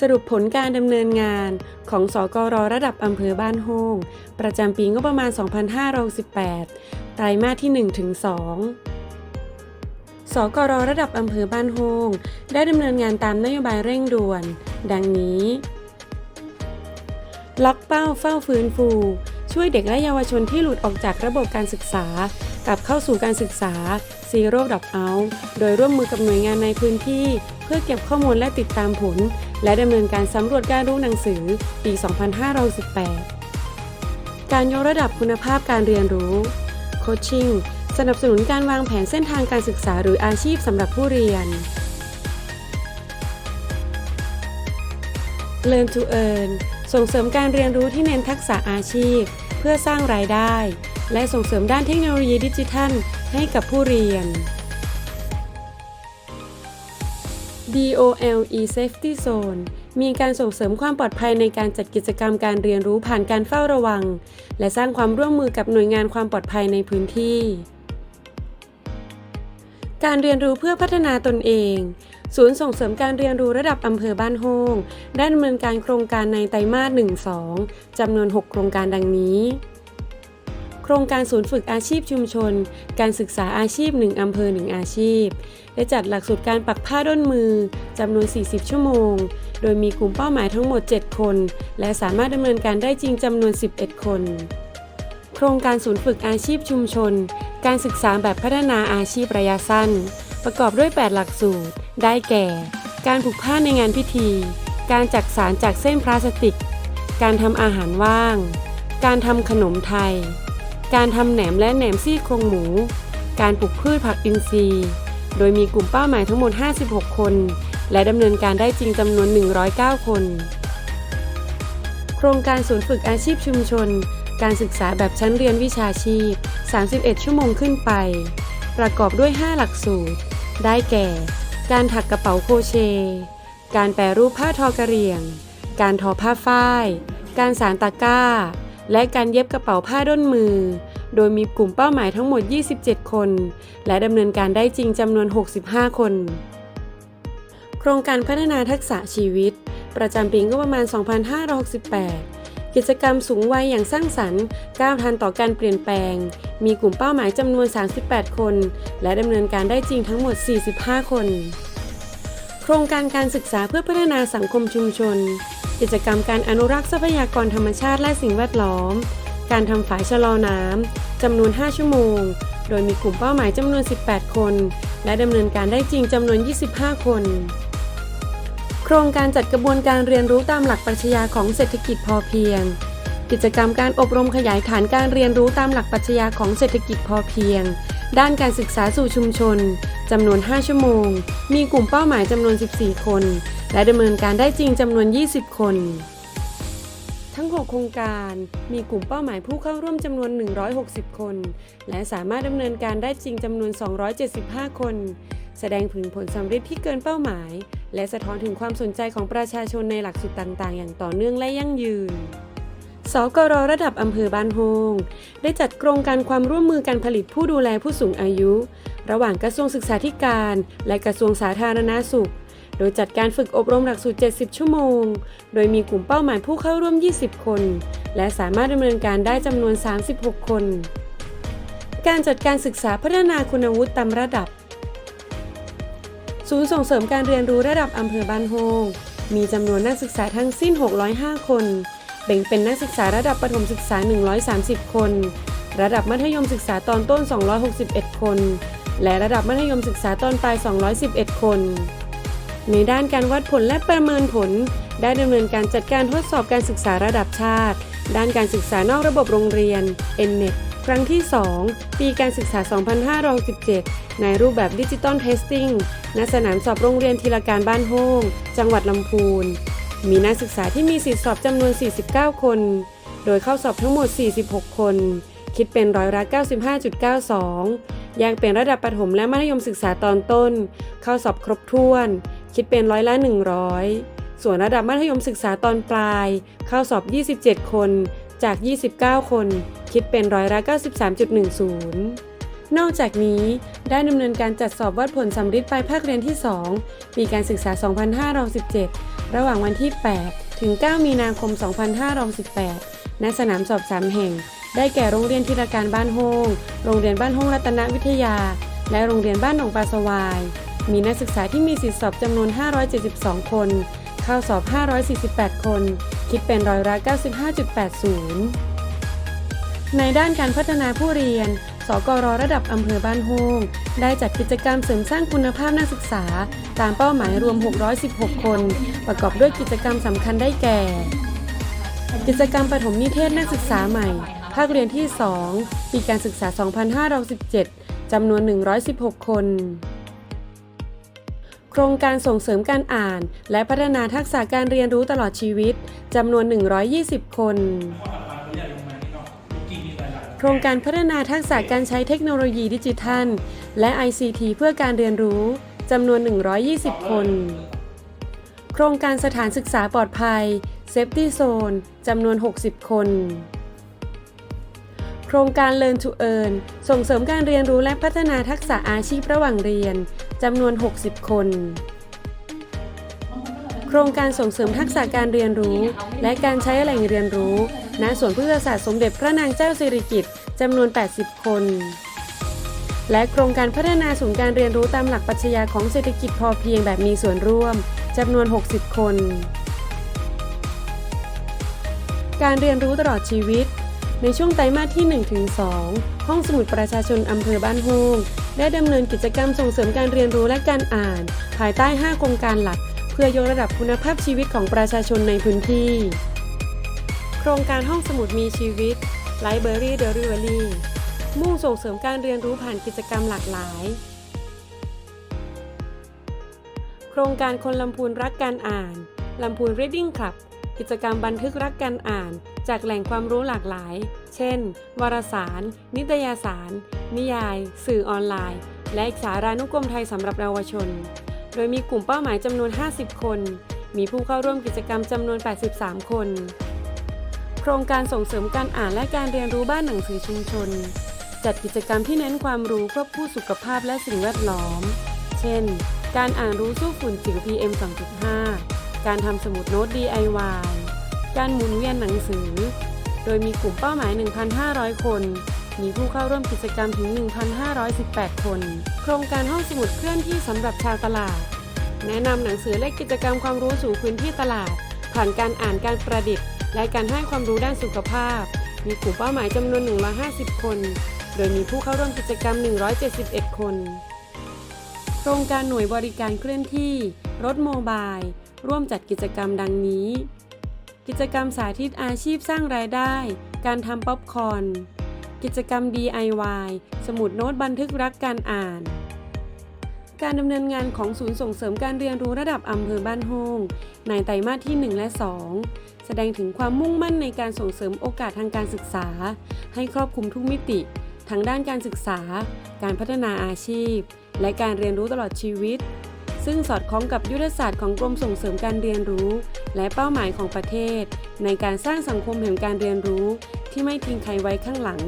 สรุปผลการดำเนินงานของสกรระดับอำเภอบ้านโฮงประจำปีงบประมาณ 2568ไตรมาสที่ 1 ถึง 2สกรระดับอำเภอบ้านโฮงได้ดำเนินงานตามนโยบายเร่งด่วน ดังนี้ ล็อกเป้าเฝ้าฟื้นฟู ช่วยเด็กและเยาวชนที่หลุดออกจากระบบการศึกษา กลับเข้าสู่การศึกษา Zero Drop Out โดยร่วมมือกับหน่วยงานในพื้นที่ เพื่อเก็บข้อมูลและติดตามผล และดำเนินการสำรวจการรู้หนังสือปี 2518 การยกระดับคุณภาพการเรียนรู้โคชชิ่งสนับสนุนการวางแผนเส้นทางการศึกษาหรืออาชีพสำหรับผู้เรียน Learn to Earn ส่งเสริมการเรียนรู้ที่เน้นทักษะอาชีพ เพื่อสร้างรายได้ และส่งเสริมด้านเทคโนโลยีดิจิทัล ให้กับผู้เรียน DOL e-Safety Zone มีการส่งเสริมความปลอดภัยในการจัดกิจกรรมการเรียนรู้ผ่านการเฝ้าระวัง และสร้างความร่วมมือกับหน่วยงานความปลอดภัยในพื้นที่ การเรียนรู้เพื่อพัฒนาตนเอง ศูนย์ส่งเสริมการเรียนรู้ระดับอำเภอบ้านโฮงได้ดำเนินการโครงการในไตรมาส 1-2 จำนวน 6 โครงการดังนี้ โครงการศูนย์ฝึกอาชีพชุมชน การศึกษาอาชีพ 1 อำเภอ 1 อาชีพได้จัดหลักสูตรการปักผ้าด้นมือจำนวน 40 ชั่วโมง โดยมีกลุ่มเป้าหมายทั้งหมด 7 คน และสามารถดำเนินการได้จริงจำนวน 11 คน โครงการศูนย์ฝึกอาชีพชุมชน การศึกษาแบบพัฒนาอาชีพระยะสั้น ประกอบด้วย 8 หลักสูตร ได้แก่ การผูกผ้าในงานพิธี การจักสารจากเส้นพลาสติก การทำอาหารว่าง การทำขนมไทย การทำแหนมและแหนมซี่โครงหมู การปลูกพืชผักอินทรีย์ โดยมีกลุ่มเป้าหมายทั้งหมด 56 คน และดำเนินการได้จริงจำนวน 109 คน โครงการศูนย์ฝึกอาชีพชุมชน การศึกษาแบบชั้นเรียนวิชาชีพ 31 ชั่วโมงขึ้นไป ประกอบด้วย 5 หลักสูตร ได้แก่ การถักกระเป๋าโคเช การแปรรูปผ้าทอกระเหรี่ยง การทอผ้าฝ้าย การสานตะกร้า และการเย็บกระเป๋าผ้าด้นมือ โดยมีกลุ่มเป้าหมายทั้งหมด 27 คน และดำเนินการได้จริงจำนวน 65 คน โครงการพัฒนาทักษะชีวิต ประจำปีก็ประมาณ 2568 กิจกรรมสูงวัยอย่างสร้างสรรค์ก้าวทันต่อการเปลี่ยนแปลง มีกลุ่มเป้าหมายจำนวน 38 คน และดำเนินการได้จริงทั้งหมด 45 คน โครงการการศึกษาเพื่อพัฒนาสังคมชุมชน กิจกรรมการอนุรักษ์ทรัพยากรธรรมชาติและสิ่งแวดล้อม การทำฝายชะลอน้ำจำนวน 5 ชั่วโมง โดยมีกลุ่มเป้าหมายจำนวน 18 คน และดำเนินการได้จริงจำนวน 25 คน โครงการจัดกระบวนการเรียนรู้ตามหลักปรัชญาของเศรษฐกิจพอเพียง กิจกรรมการอบรมขยายฐานการเรียนรู้ตามหลักปรัชญาของเศรษฐกิจพอเพียง ด้านการศึกษาสู่ชุมชน จำนวน 5 ชั่วโมง มีกลุ่มเป้าหมายจำนวน 14 คน และดำเนินการได้จริงจำนวน 20 คน ทั้ง 6 โครงการมีกลุ่มเป้าหมายผู้เข้าร่วมจำนวน 160 คน และสามารถดำเนินการได้จริงจำนวน 275 คน แสดงถึงผลสำเร็จที่เกินเป้าหมาย และสะท้อนถึงความสนใจของประชาชนในหลักสูตรต่าง ๆ อย่างต่อเนื่องและยั่งยืนสกรระดับอำเภอบ้านโฮงได้จัดโครงการความร่วมมือการผลิตผู้ดูแลผู้สูงอายุ ระหว่างกระทรวงศึกษาธิการ และกระทรวงสาธารณาสุข โดยจัดการฝึกอบรมหลักสูตร 70 ชั่วโมง โดยมีกลุ่มเป้าหมายผู้เข้าร่วม 20 คน และสามารถดำเนินการได้จำนวน 36 คน การจัดการศึกษาพัฒนาคุณวุฒิตามระดับ ศูนย์ส่งเสริมการเรียนรู้ระดับอำเภอบ้านโฮงมีจำนวนนักศึกษาทั้งสิ้น 605 คน แบ่งเป็นนักศึกษาระดับประถมศึกษา 130 คน ระดับมัธยมศึกษาตอนต้น 261 คน และระดับมัธยมศึกษาตอนปลาย 211 คน ในด้านการวัดผลและประเมินผล ได้ดำเนินการจัดการทดสอบการศึกษาระดับชาติ ด้านการศึกษานอกระบบโรงเรียน NNET ครั้งที่ 2 ปีการศึกษา 2567ในรูปแบบดิจิตอลเทสติ้งณสนามสอบโรงเรียนทีละการบ้านโฮงจังหวัดลำพูน มีนักศึกษาที่มีสิทธิสอบจำนวน 49 คน โดยเข้าสอบทั้งหมด 46 คน คิดเป็นร้อยละ95.92 แยกเป็นระดับประถมและมัธยมศึกษาตอนต้น เข้าสอบครบถ้วน คิดเป็นร้อยละ 100 ส่วนระดับมัธยมศึกษาตอนปลาย เข้าสอบ 27 คนจาก 29 คน คิดเป็นร้อยละ 93.10 นอกจากนี้ได้ดำเนินการจัดสอบวัดผลสำริดปลายภาคเรียนที่ 2 ปีการศึกษา 2517 ระหว่างวันที่ 8 ถึง 9 มีนาคม 2518 ณสนามสอบสามแห่ง ได้แก่โรงเรียนธีรการบ้านโฮงโรงเรียนบ้านโฮงรัตนวิทยา และโรงเรียนบ้านหนองปลาสวาย มีนักศึกษาที่มีสิทธิสอบจำนวน 572 คน เข้าสอบ 548 คน คิดเป็นร้อยละ95.80 ในด้านการพัฒนาผู้เรียนสกรระดับอำเภอบ้านโฮงได้จัดกิจกรรมเสริมสร้างคุณภาพนักศึกษา ตามเป้าหมายรวม 616 คน ประกอบด้วยกิจกรรมสำคัญได้แก่ กิจกรรมปฐมนิเทศนักศึกษาใหม่ ภาคเรียนที่ 2 ปีการศึกษา 2517 จำนวน 116 คน โครงการส่งเสริมการอ่าน และพัฒนาทักษะการเรียนรู้ตลอดชีวิต จำนวน 120 คน โครงการพัฒนาทักษะการใช้เทคโนโลยีดิจิทัล และ ICT เพื่อการเรียนรู้ จำนวน 120 คน โครงการสถานศึกษาปลอดภัย Safety Zone จำนวน 60 คน โครงการ Learn to Earn ส่งเสริมการเรียนรู้และพัฒนาทักษะอาชีพระหว่างเรียน จำนวน 60 คน โครงการส่งเสริมทักษะการเรียนรู้ และการใช้แหล่งเรียนรู้ ณ สวนพฤกษศาสตร์สมเด็จพระนางเจ้าสิริกิติ์จำนวน 80 คน และโครงการพัฒนาศูนย์การเรียนรู้ตามหลักปรัชญาของเศรษฐกิจพอเพียงแบบมีส่วนร่วม จำนวน 60 คน การเรียนรู้ตลอดชีวิต ในช่วงไตรมาสที่ 1-2 ห้องสมุดประชาชนอำเภอบ้านโฮงได้ดำเนินกิจกรรมส่งเสริมการเรียนรู้และการอ่าน ภายใต้ 5 โครงการหลัก เพื่อยกระดับคุณภาพชีวิตของประชาชนในพื้นที่ โครงการห้องสมุดมีชีวิต Library Delivery มุ่งส่งเสริมการเรียนรู้ผ่านกิจกรรมหลากหลาย ครงการคนลำพูนรักการอ่านลำพูน Reading Club กิจกรรมบันทึกรักการอ่าน จากแหล่งความรู้หลากหลาย เช่น วารสาร นิตยสาร นิยาย สื่อออนไลน์ และอีกสารานุกรมไทยสำหรับเยาวชน โดยมีกลุ่มเป้าหมายจำนวน 50 คน มีผู้เข้าร่วมกิจกรรมจำนวน 83 คน โครงการส่งเสริมการอ่านและการเรียนรู้บ้านหนังสือชุมชน จัดกิจกรรมที่เน้นความรู้ควบคู่สุขภาพและสิ่งแวดล้อม เช่น การอ่านรู้สู้ฝุ่นจิ๋ว PM 2.5 การทำสมุดโน้ต DIY การหมุนเวียนหนังสือ โดยมีกลุ่มเป้าหมาย 1,500 คน มีผู้เข้าร่วมกิจกรรมถึง 1,518 คน โครงการห้องสมุดเคลื่อนที่สำหรับชาวตลาด แนะนำหนังสือและกิจกรรมความรู้สู่พื้นที่ตลาด ผ่านการอ่านการประดิษฐ์ และการให้ความรู้ด้านสุขภาพ มีกลุ่มเป้าหมายจำนวน 150 คน โดยมีผู้เข้าร่วมกิจกรรม 171 คน ครงการหน่วยบริการเคลื่อนที่ รถโมบาย ร่วมจัดกิจกรรมดังนี้ กิจกรรมสาธิตอาชีพสร้างรายได้ การทำป๊อปคอร์นกิจกรรม DIY สมุดโน้ตบันทึกรักการอ่าน การดำเนินงานของศูนย์ส่งเสริมการเรียนรู้ระดับอำเภอบ้านโฮงในไตรมาสที่ 1 และ 2 แสดงถึงความมุ่งมั่นในการส่งเสริมโอกาสทางการศึกษา ให้ครอบคลุมทุกมิติ ทั้งด้านการศึกษา การพัฒนาอาชีพ และการเรียนรู้ตลอดชีวิต ซึ่งสอดคล้องกับยุทธศาสตร์ของกรมส่งเสริมการเรียนรู้ และเป้าหมายของประเทศ ในการสร้างสังคมแห่งการเรียนรู้ที่ไม่ทิ้งใครไว้ข้างหลัง